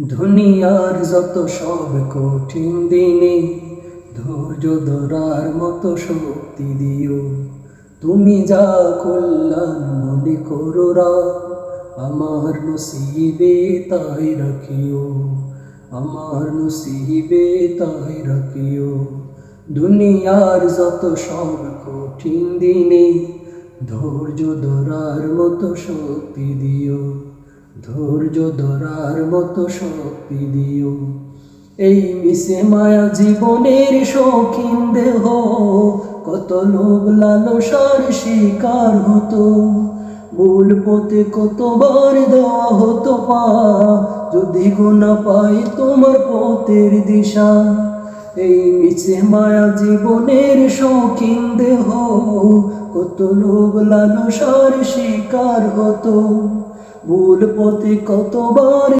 দুনিয়ার যত সব কঠিন দিনে, ধৈর্য ধরার মতো শক্তি দিও। তুমি যা কল্যাণ মনে করো আমার নসিবে তাই রাখিও। আমার নসিবে তাই রাখিও। দুনিয়ার যত সব কঠিন দিনে, ধৈর্য ধরার মতো শক্তি দিও। ধৈর্য ধরার মতো শক্তি দিও। এই মিশে মায়া জীবনের শৌখিন দেহ, কত লোভ লালসার শিকার হতো। ভুল পথে কতবার দেওয়া হতো পা, যদি গোনা পাই তোমার পথের দিশা। এই মিছে মায়া জীবনের শৌখিন দেহ, কত লোভ লালসার শিকার হতো। ভুল পথে কতবার